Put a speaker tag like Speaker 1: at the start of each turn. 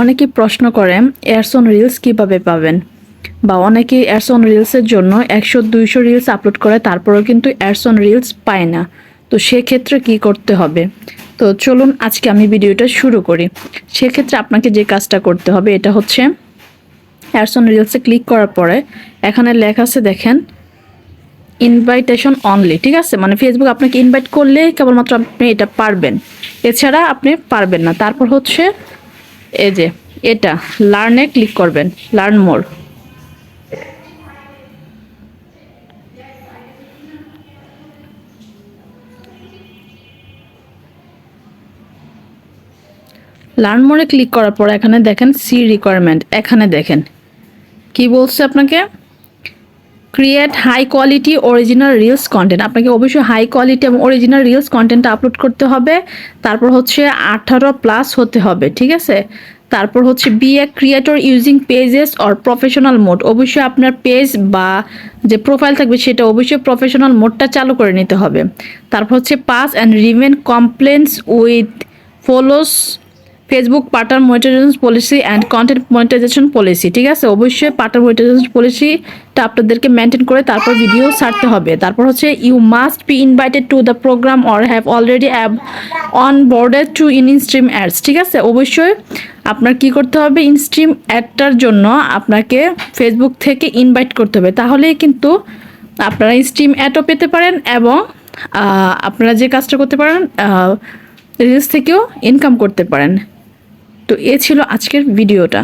Speaker 1: অনেকে প্রশ্ন করে এয়ারসন রিলস কীভাবে পাবেন? বা অনেকে এয়ারসন রিলসের জন্য একশো, দুইশো রিলস আপলোড করে, তারপরেও কিন্তু এয়ারসন রিলস পায় না। তো সেক্ষেত্রে কি করতে হবে? তো চলুন আজকে আমি ভিডিওটা শুরু করি। সেক্ষেত্রে আপনাকে যে কাজটা করতে হবে, এটা হচ্ছে এয়ারসন রিলসে ক্লিক করার পরে, এখানে লেখা আছে, দেখেন ইনভাইটেশন অনলি ঠিক আছে? মানে ফেসবুক আপনাকে ইনভাইট করলে কেবলমাত্র আপনি এটা পারবেন। এছাড়া আপনি পারবেন না। তারপর হচ্ছে এই যে, এটা লার্নে ক্লিক করবেন লার্ন মোর লার্ন মোরে ক্লিক করার পর এখানে দেখেন সি রিকোয়ারমেন্ট এখানে দেখেন। কি বলছে আপনাকে? Create high quality original reels content আপনাকে অবশ্যই হাই কোয়ালিটি এবং অরিজিনাল রিলস কন্টেন্ট আপলোড করতে হবে। তারপর হচ্ছে আঠারো প্লাস হতে হবে, ঠিক আছে? তারপর হচ্ছে be a creator using pages or professional mode অবশ্যই আপনার পেজ বা যে প্রোফাইল থাকবে সেটা অবশ্যই প্রফেশনাল মোডটা চালু করে নিতে হবে। তারপর হচ্ছে pass and remain compliance with follows Facebook partner monetisation policy and content monetisation policy ঠিক আছে? অবশ্যই পার্টার মনিটাইজেশন পলিসিটা আপনাদেরকে মেনটেন করে তারপর ভিডিও ছাড়তে হবে। তারপর হচ্ছে you must be invited to the programme or have already ab onboarded to in instream ads ঠিক আছে? অবশ্যই আপনার কি করতে হবে? ইনস্ট্রিম অ্যাডটার জন্য আপনাকে ফেসবুক থেকে ইনভাইট করতে হবে। তাহলেই কিন্তু আপনারা স্ট্রিম অ্যাডও পেতে পারেন এবং আপনারা যে কাজটা করতে পারেন রিলস থেকেও ইনকাম করতে পারেন। তো এ ছিল আজকের ভিডিওটা।